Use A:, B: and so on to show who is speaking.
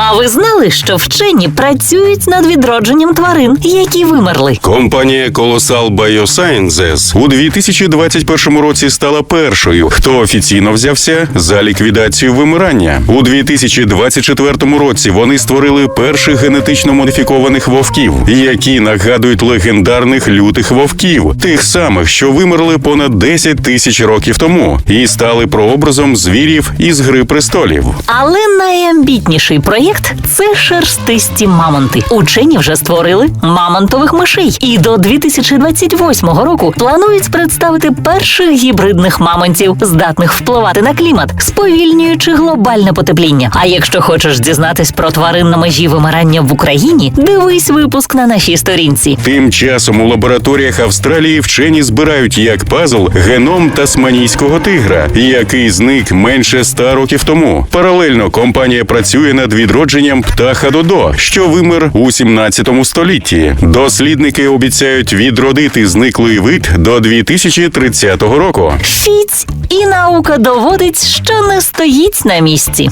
A: А ви знали, що вчені працюють над відродженням тварин, які вимерли?
B: Компанія Colossal Biosciences у 2021 році стала першою, хто офіційно взявся за ліквідацію вимирання. У 2024 році вони створили перших генетично модифікованих вовків, які нагадують легендарних лютих вовків, тих самих, що вимерли понад 10 тисяч років тому, і стали прообразом звірів із гри престолів.
A: Але найамбітніший проєкт це шерстисті мамонти. Учені вже створили мамонтових мишей, і до 2028 року планують представити перших гібридних мамонтів, здатних впливати на клімат, сповільнюючи глобальне потепління. А якщо хочеш дізнатись про тварин на межі вимирання в Україні, дивись випуск на нашій сторінці.
B: Тим часом у лабораторіях Австралії вчені збирають як пазл геном тасманійського тигра, який зник менше ста років тому. Паралельно компанія працює над відродженням птаха Додо, що вимер у 17 столітті. Дослідники обіцяють відродити зниклий вид до 2030 року.
A: Фіць і наука доводить, що не стоїть на місці.